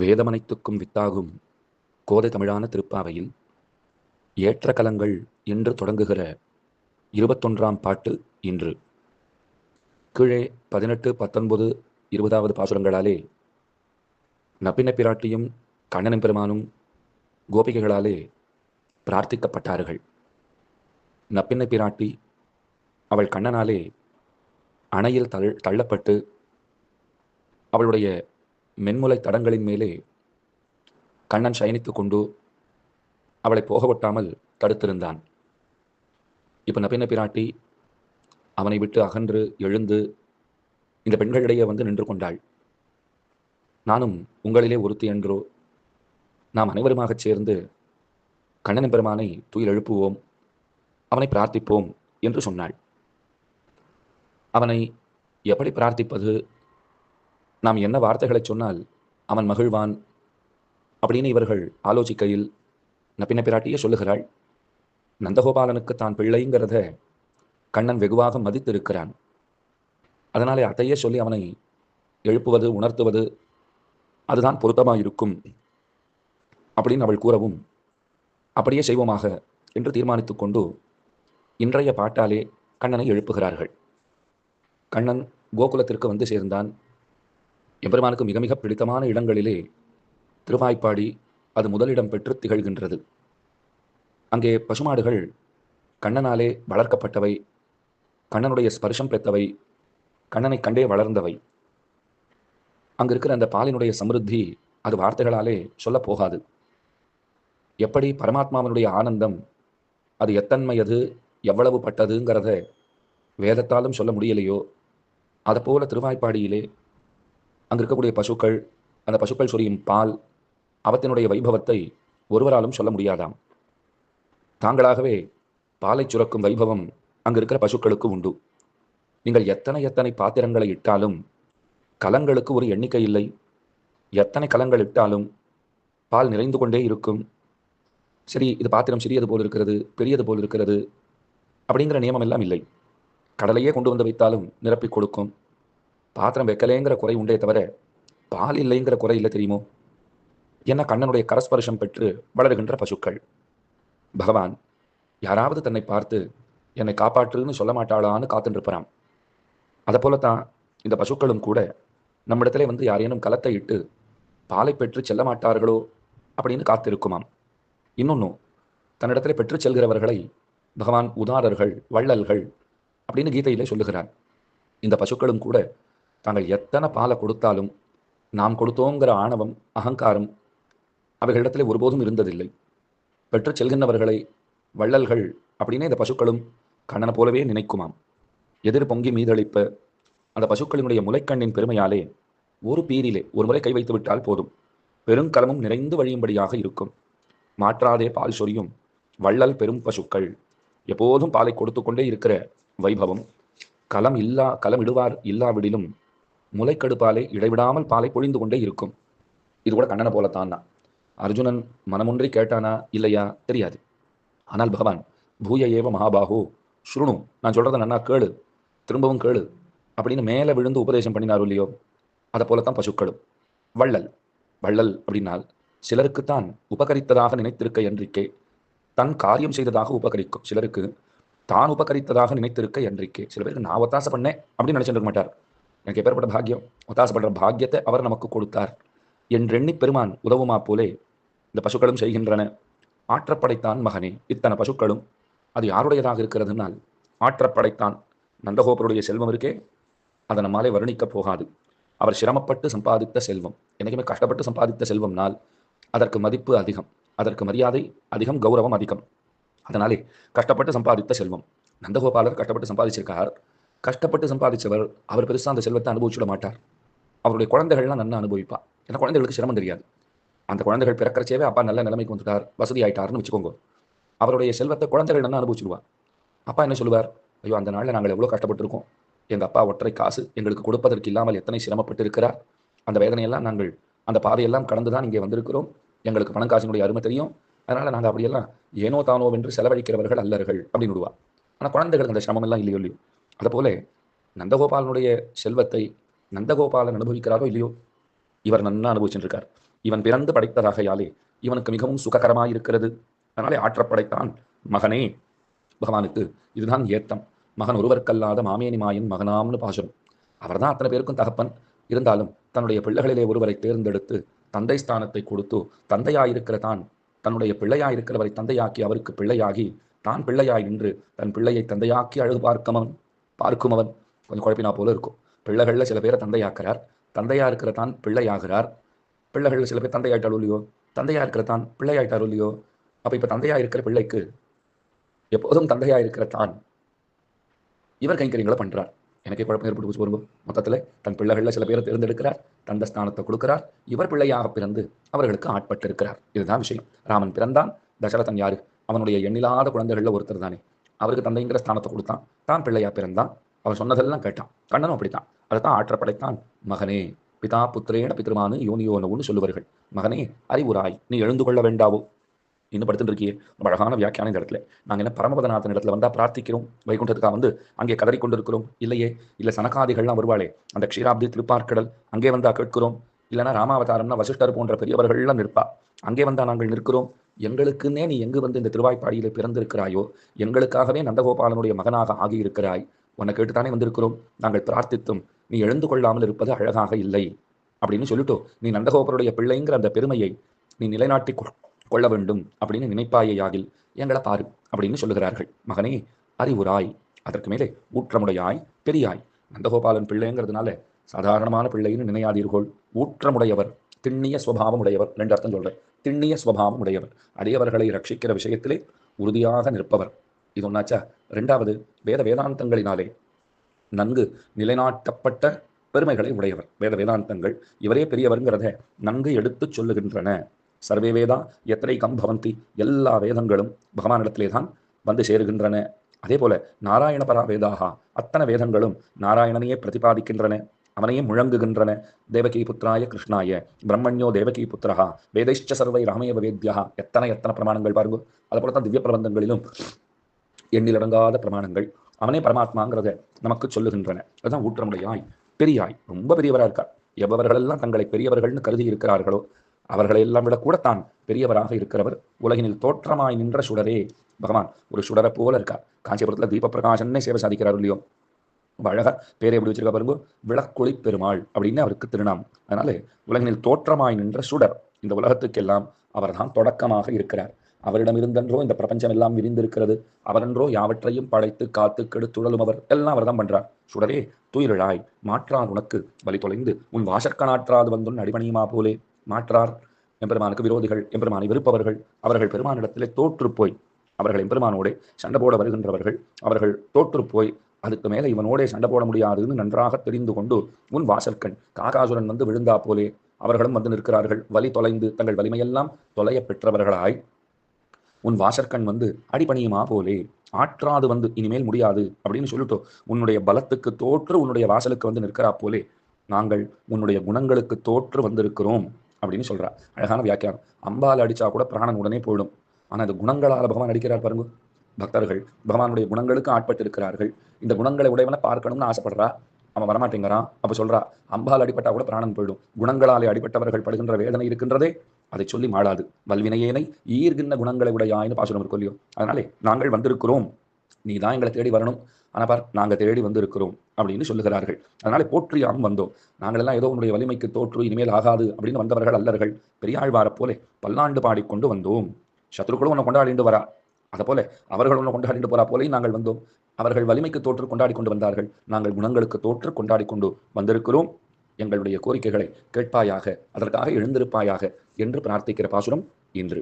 வேதமனைத்துக்கும் வித்தாகும் கோதை தமிழான திருப்பாவையில் ஏற்ற கலங்கள் என்று தொடங்குகிற இருபத்தொன்றாம் பாட்டு இன்று. கீழே பதினெட்டு பத்தொன்பது இருபதாவது பாசுரங்களாலே நப்பின பிராட்டியும் கண்ணனின் பெருமானும் கோபிகைகளாலே பிரார்த்திக்கப்பட்டார்கள். நப்பின்ன பிராட்டி அவள் கண்ணனாலே அணையில் தள் தள்ளப்பட்டு அவளுடைய மென்முலை தடங்களின் மேலே கண்ணன் சயனித்து கொண்டு அவளை போக விட்டாமல் தடுத்திருந்தான். இப்போ நபின பிராட்டி அவனை விட்டு அகன்று எழுந்து இந்த பெண்களிடையே வந்து நின்று கொண்டாள். நானும் உங்களிலே ஒருத்தி என்றோ நாம் அனைவருமாகச் சேர்ந்து கண்ணனின் பெருமானை துயில் எழுப்புவோம் அவனை பிரார்த்திப்போம் என்று சொன்னாள். அவனை எப்படி பிரார்த்திப்பது? நாம் என்ன வார்த்தைகளை சொன்னால் அவன் மகிழ்வான் அப்படின்னு இவர்கள் ஆலோசிக்கையில் நப்பின பிராட்டியே சொல்லுகிறாள். நந்தகோபாலனுக்கு தான் பிள்ளைங்கிறத கண்ணன் வெகுவாக மதித்திருக்கிறான். அதனாலே அதையே சொல்லி அவனை எழுப்புவது உணர்த்துவது அதுதான் பொருத்தமாக இருக்கும் அப்படின்னு அவள் கூறவும் அப்படியே செய்வோமாக என்று தீர்மானித்து கொண்டு இன்றைய பாட்டாலே கண்ணனை எழுப்புகிறார்கள். கண்ணன் கோகுலத்திற்கு வந்து சேர்ந்தான். எம்பெருமானுக்கு மிக மிக பிடித்தமான இடங்களிலே திருவாய்ப்பாடி அது முதலிடம் பெற்று திகழ்கின்றது. அங்கே பசுமாடுகள் கண்ணனாலே வளர்க்கப்பட்டவை கண்ணனுடைய ஸ்பர்ஷம் பெற்றவை கண்ணனை கண்டே வளர்ந்தவை. அங்கு இருக்கிற அந்த பாலினுடைய சமிருத்தி அது வார்த்தைகளாலே சொல்ல போகாது. எப்படி பரமாத்மாவனுடைய ஆனந்தம் அது எத்தன்மையது எவ்வளவு பட்டதுங்கிறத வேதத்தாலும் சொல்ல முடியலையோ அதை போல திருவாய்ப்பாடியிலே அங்கு இருக்கக்கூடிய பசுக்கள் அந்த பசுக்கள் சொரியும் பால் அவத்தினுடைய வைபவத்தை ஒருவராலும் சொல்ல முடியாதாம். தாங்களாகவே பாலை சுரக்கும் வைபவம் அங்கு இருக்கிற பசுக்களுக்கு உண்டு. நீங்கள் எத்தனை எத்தனை பாத்திரங்களை இட்டாலும் கலங்களுக்கு ஒரு எண்ணிக்கை இல்லை. எத்தனை கலங்கள் இட்டாலும் பால் நிறைந்து கொண்டே இருக்கும். சரி இது பாத்திரம் சிறியது போல் இருக்கிறது பெரியது போல் இருக்கிறது அப்படிங்கிற நியமம் எல்லாம் இல்லை. கடலையே கொண்டு வந்து வைத்தாலும் நிரப்பி கொடுக்கும். பாத்திரம் வைக்கலேங்கிற குறை உண்டே தவிர பால் இல்லைங்கிற குறை இல்லை தெரியுமோ? என்ன கண்ணனுடைய கரஸ்பர்ஷம் பெற்று வளர்கின்ற பசுக்கள். பகவான் யாராவது தன்னை பார்த்து என்னை காப்பாற்றுன்னு சொல்ல மாட்டாளான்னு காத்துருப்பாராம். அதை போலத்தான் இந்த பசுக்களும் கூட நம்மிடத்திலே வந்து யாரேனும் கலத்தை இட்டு பாலை பெற்று செல்ல மாட்டார்களோ அப்படின்னு காத்திருக்குமாம். இன்னொன்னும் தன்னிடத்திலே பெற்று செல்கிறவர்களை பகவான் உதாரர்கள் வள்ளல்கள் அப்படின்னு கீதையிலே சொல்லுகிறார். இந்த பசுக்களும் கூட தாங்கள் எத்தனை பாலை கொடுத்தாலும் நாம் கொடுத்தோங்கிற ஆணவம் அகங்காரம் அவைகளிடத்திலே ஒருபோதும் இருந்ததில்லை. பெற்று செல்கின்றவர்களை வள்ளல்கள் அப்படின்னே இந்த பசுக்களும் கண்ணனை போலவே நினைக்குமாம். எதிர் பொங்கி மீதளிப்ப அந்த பசுக்களினுடைய முளைக்கண்ணின் பெருமையாலே ஒரு பீரிலே ஒரு முறை கை வைத்து விட்டால் போதும். பெருங்கலமும் நிறைந்து வழியும்படியாக இருக்கும். மாற்றாதே பால் சொரியும் வள்ளல் பெரும் பசுக்கள். எப்போதும் பாலை கொடுத்து கொண்டே இருக்கிற வைபவம். களம் இல்லா களம் இடுவார் இல்லாவிடிலும் முளைக்கடுப்பாலே இடைவிடாமல் பாலை பொழிந்து கொண்டே இருக்கும். இது கூட கண்ணனை போலத்தான் தான் அர்ஜுனன் மனமொன்றி கேட்டானா இல்லையா? தெரியாது. ஆனால் பகவான் பூய ஏவ மகாபாகு ஸ்ருணு நான் சொல்றத நன்னா கேளு திரும்பவும் கேளு அப்படின்னு மேலே விழுந்து உபதேசம் பண்ணினாரோ இல்லையோ அதை போலத்தான் பசுக்களும். வள்ளல் வள்ளல் அப்படின்னால் சிலருக்குத்தான் உபகரித்ததாக நினைத்திருக்க என்றிக்கே தன் காரியம் செய்ததாக உபகரிக்கும். சிலருக்கு தான் உபகரித்ததாக நினைத்திருக்க என்றிக்கே சில பேருக்கு நான் ஒத்தாசை பண்ணேன் அப்படின்னு நினைச்சிட்டு இருக்க மாட்டார். எனக்கு எப்பேற்பட்ட பாக்கியம்? ஒத்தாசப்படுற பாக்கியத்தை அவர் நமக்கு கொடுத்தார். என்றெண்ணி பெருமான் உதவுமா போலே? இந்த பசுக்களும் செய்கின்றன. ஆற்றப்படைத்தான் மகனே. இத்தனை பசுக்களும் அது யாருடையதாக இருக்கிறதுனால்? ஆற்றப்படைத்தான் நந்தகோபருடைய செல்வம் இருக்கே. அதை நம்மாலே வர்ணிக்கப் போகாது. அவர் சிரமப்பட்டு சம்பாதித்த செல்வம். என்னைக்குமே கஷ்டப்பட்டு சம்பாதித்த செல்வம்னால் அதற்கு மதிப்பு அதிகம். அதற்கு மரியாதை அதிகம் கௌரவம் அதிகம். அதனாலே கஷ்டப்பட்டு சம்பாதித்த செல்வம். நந்தகோபாலர் கஷ்டப்பட்டு சம்பாதிச்சிருக்கார். கஷ்டப்பட்டு சம்பாதிச்சவர் அவர் பெருசாக அந்த செல்வத்தை அனுபவிச்சுட மாட்டார். அவருடைய குழந்தைகள்லாம் நல்லா அனுபவிப்பா. ஏன்னா குழந்தைகளுக்கு சிரமம் தெரியாது. அந்த குழந்தைகள் பிறக்கிறச்சேவே அப்பா நல்ல நிலைமைக்கு வந்துட்டார் வசதி ஆயிட்டாருன்னு வச்சுக்கோங்க. அவருடைய செல்வத்தை குழந்தைகள் நல்லா அனுபவிச்சுடுவார் அப்பா என்ன சொல்லுவார்? ஐயோ அந்த நாளில் நாங்கள் எவ்வளோ கஷ்டப்பட்டிருக்கோம். எங்கள் அப்பா ஒற்றை காசு எங்களுக்கு கொடுப்பதற்கு இல்லாமல் எத்தனை சிரமப்பட்டு இருக்கிறார் அந்த வேதனையெல்லாம் நாங்கள் அந்த பாதையெல்லாம் கடந்து தான் இங்கே வந்திருக்கிறோம். எங்களுக்கு பணம் காசினுடைய அருமை தெரியும். அதனால் நாங்கள் அப்படியெல்லாம் ஏனோ தானோ என்று செலவழிக்கிறவர்கள் அல்லர்கள் அப்படின்னு விடுவா. ஆனால் குழந்தைகளுக்கு அந்த சிரமம் எல்லாம் இல்லையோ இல்லையோ. அதுபோல நந்தகோபாலனுடைய செல்வத்தை நந்தகோபாலன் அனுபவிக்கிறாரோ இல்லையோ? இவர் நன்னா அனுபவிச்சுட்டு இவன் பிறந்து படைத்ததாகையாலே இவனுக்கு மிகவும் சுககரமாயிருக்கிறது அதனாலே ஆற்றப்படைத்தான் மகனே. பகவானுக்கு இதுதான் ஏத்தம். மகன் ஒருவருக்கல்லாத மாமேனி மாயின் மகனாம்னு பாசுரம். அவர்தான் அத்தனை பேருக்கும் தகப்பன். இருந்தாலும் தன்னுடைய பிள்ளைகளிலே ஒருவரை தேர்ந்தெடுத்து தந்தை ஸ்தானத்தை கொடுத்து தந்தையாயிருக்கிற தான் தன்னுடைய பிள்ளையாயிருக்கிறவரை தந்தையாக்கி அவருக்கு பிள்ளையாகி தான் பிள்ளையாய் நின்று தன் பிள்ளையை தந்தையாக்கி அழகு பார்க்கும் அவன் கொஞ்சம் குழப்பினா போல இருக்கும். பிள்ளைகள்ல சில பேரை தந்தையாக்குறார். தந்தையா இருக்கிற தான் பிள்ளையாகிறார். பிள்ளைகளில் சில பேர் தந்தையாயிட்டாலும் இல்லையோ? தந்தையா இருக்கிற தான் பிள்ளையாயிட்டாலும் இல்லையோ? அப்ப இப்ப தந்தையா இருக்கிற பிள்ளைக்கு எப்போதும் தந்தையா இருக்கிற தான் இவர் கைங்கரியங்களை பண்றார். எனக்கே குழப்பம் ஏற்பட்டு போச்சு வரும்போது மொத்தத்தில் தன் பிள்ளைகள்ல சில பேரை தேர்ந்தெடுக்கிறார். தந்த ஸ்தானத்தை கொடுக்கிறார். இவர் பிள்ளையாக பிறந்து அவர்களுக்கு ஆட்பட்டு இருக்கிறார் இதுதான் விஷயம். ராமன் பிறந்தான். தசரதன் யாரு? அவனுடைய எண்ணிலாத குழந்தைகள்ல ஒருத்தர் தானே. அவருக்கு தந்தைங்கிற ஸ்தானத்தை கொடுத்தான். தான் பிள்ளையா பிறந்தான். அவர் சொன்னதெல்லாம் கேட்டான். கண்ணனும் அப்படித்தான். அதுதான் ஆற்றப்படைத்தான். மகனே பிதா புத்திரேன பித்ருமானு யோனியோனவுன்னு சொல்லுவார்கள். மகனே அறிவுராய் நீ எழுந்து கொள்ள வேண்டாவோ? இன்னும் படுத்துட்டு இருக்கியே ரொம்ப அழகான வியாக்கியான இந்த இடத்துல. நாங்க என்ன பரமபதநாதன் இடத்துல வந்தால் பிரார்த்திக்கிறோம்? வைகுண்டத்துக்காக வந்து அங்கே கதறி கொண்டிருக்கிறோம்? இல்லையே. இல்ல சனகாதிகள்லாம் வருவாளே. அந்த க்ஷீராப்தி திருப்பார்க்கடல் அங்கே வந்தா கேட்கிறோம். இல்லைன்னா ராமாவதாரம்னா வசிஷ்டர் போன்ற பெரியவர்கள்லாம் நிற்பா. அங்கே வந்தா நாங்கள் நிற்கிறோம். எங்களுக்குன்னே நீ எங்கு வந்து இந்த திருவாய்ப்பாடியில் பிறந்திருக்கிறாயோ எங்களுக்காகவே நந்தகோபாலனுடைய மகனாக ஆகியிருக்கிறாய். உன்னை கேட்டுத்தானே வந்திருக்கிறோம். நாங்கள் பிரார்த்தித்தும் நீ எழுந்து கொள்ளாமல் இருப்பது அழகாக இல்லை. அப்படின்னு சொல்லிட்டோ நீ நந்தகோபருடைய பிள்ளைங்கிற அந்த பெருமையை நீ நிலைநாட்டி கொள்ள வேண்டும் அப்படின்னு நினைப்பாயேயாகில் எங்களை பாரு அப்படின்னு சொல்லுகிறார்கள். மகனே அறிவுராய் அதற்கு மேலே ஊற்றமுடையாய் பெரியாய். நந்தகோபாலன் பிள்ளைங்கிறதுனால சாதாரணமான பிள்ளைன்னு நினையாதீர்கள். ஊற்றமுடையவர் திண்ணிய சுவாவம் உடையவர் ரெண்டு அர்த்தம் சொல்றேன். திண்ணிய சுவாவம் உடையவர். அடியவர்களை ரட்சிக்கிற விஷயத்திலே உறுதியாக நிற்பவர். இது ஒன்னாச்சா? ரெண்டாவது வேத வேதாந்தங்களினாலே நன்கு நிலைநாட்டப்பட்ட பெருமைகளை உடையவர். வேத வேதாந்தங்கள் இவரே பெரியவருங்கிறத நன்கு எடுத்துச் சொல்லுகின்றன. சர்வே வேதா எத்தனை கம் பவந்தி எல்லா வேதங்களும் பகவானிடத்திலே தான் வந்து சேருகின்றன. அதே போல நாராயணபரா வேதாகா அத்தனை வேதங்களும் நாராயணனையே பிரதிபாதிக்கின்றன. அவனையே முழங்குகின்றன. தேவகி புத்திராய கிருஷ்ணாய. பிரம்மண்யோ தேவகி புத்திரஹா வேதைஷ்ட சர்வை ராமேவ வேத்யா எத்தனை எத்தனை பிரமாணங்கள் பாருங்க. அது போல தான் திவ்ய பிரபந்தங்களிலும் எண்ணிலடங்காத பிரமாணங்கள். அவனே பரமாத்மாங்கிறத நமக்கு சொல்லுகின்றன. அதுதான் ஊற்றமுடையாய் பெரியாய். ரொம்ப பெரியவரா இருக்கார். எவ்வவர்களெல்லாம் தங்களை பெரியவர்கள்னு கருதி இருக்கிறார்களோ அவர்களை எல்லாம் விட கூட தான் பெரியவராக இருக்கிறவர். உலகினில் தோற்றமாய் நின்ற சுடரே. பகவான் ஒரு சுடரை போல இருக்கார். காஞ்சிபுரத்துல தீப பிரகாசன்னே சேவை சாதிக்கிறார் இல்லையோ? ரொம்ப அழகா பேரை எப்படி வச்சிருக்கா பாருங்க? விளக்கொளி பெருமாள் அப்படின்னு அவருக்கு திருநாம். அதனால உலகினில் தோற்றமாய் நின்ற சுடர் இந்த உலகத்துக்கெல்லாம் அவர்தான் தொடக்கமாக இருக்கிறார். அவரிடம் இருந்தன்றோ இந்த பிரபஞ்சம் எல்லாம் விரிந்திருக்கிறது. அவரன்றோ யாவற்றையும் படைத்து காத்து கெடுத்துழலும் அவர். எல்லாம் அவர்தான் பண்றார். சுடரே துயிரழாய் மாற்றார் உனக்கு. வழி தொலைந்து உன் வாசற்கனாற்றாது வந்துன் அடிபணியுமா போலே. மாற்றார் எம்பெருமானுக்கு விரோதிகள் எம்பெருமானை வெறுப்பவர்கள். அவர்கள் பெருமானிடத்திலே தோற்று போய் அவர்கள் எம்பெருமானோடே சண்டை போட வருகின்றவர்கள். அவர்கள் தோற்று போய் அதுக்கு மேலே இவனோடே சண்டை போட முடியாதுன்னு நன்றாக தெரிந்து கொண்டு உன் வாசற்கண் காகாசுரன் வந்து விழுந்தா போலே. அவர்களும் வந்து நிற்கிறார்கள். வலி தொலைந்து தங்கள் வலிமையெல்லாம் தொலைய பெற்றவர்களாய். உன் வாசற்கண் வந்து அடிபணியுமா போலே. ஆற்றாது வந்து இனிமேல் முடியாது அப்படின்னு சொல்லிட்டோம் உன்னுடைய பலத்துக்கு தோற்று உன்னுடைய வாசலுக்கு வந்து நிற்கிறா போலே. நாங்கள் உன்னுடைய குணங்களுக்கு தோற்று வந்திருக்கிறோம் அப்படின்னு சொல்றா. அழகான வியாக்கியானம். அம்பால் அடிச்சா கூட பிராணன் உடனே போயிடும். ஆனா அது குணங்களால பகவான் அடிக்கிறார் பாருங்க. பக்தர்கள் பகவானுடைய குணங்களுக்கு ஆட்பட்டு இருக்கிறார்கள் இந்த குணங்களை உடையவனை பார்க்கணும்னு ஆசைப்படுறா? அவன் வரமாட்டேங்கிறான். அப்ப சொல்றா அம்பால் அடிபட்டா கூட பிராணம் போயிடும். குணங்களாலே அடிபட்டவர்கள் படுகின்ற வேதனை இருக்கின்றதே அதை சொல்லி மாளாது. வல்வினையேனை ஈர்கின்ற குணங்களை உடையாயின்னு பாசுரம் இருக்கும் இல்லையோ? அதனாலே நாங்கள் வந்திருக்கிறோம். நீ தான் எங்களை தேடி வரணும். ஆனால் பார் நாங்க தேடி வந்திருக்கிறோம் அப்படின்னு சொல்லுகிறார்கள். அதனால போற்றியாகவும் வந்தோம். நாங்களெல்லாம் ஏதோ உன்னுடைய வலிமைக்கு தோற்று இனிமேல் ஆகாது அப்படின்னு வந்தவர்கள் அல்லர்கள் பெரியாழ்வார போலே பல்லாண்டு பாடிக்கொண்டு வந்தோம். சத்ருக்களும் உன்னை கொண்டாடிண்டு வரா. அதை போல அவர்கள் ஒன்று கொண்டாடிட்டு போறா போலே நாங்கள் வந்தோம். அவர்கள் வலிமைக்கு தோற்று கொண்டாடி கொண்டு வந்தார்கள். நாங்கள் குணங்களுக்கு தோற்று கொண்டாடி கொண்டு வந்திருக்கிறோம். எங்களுடைய கோரிக்கைகளை கேட்பாயாக அதற்காக எழுந்திருப்பாயாக என்று பிரார்த்திக்கிற பாசுரம் இன்று.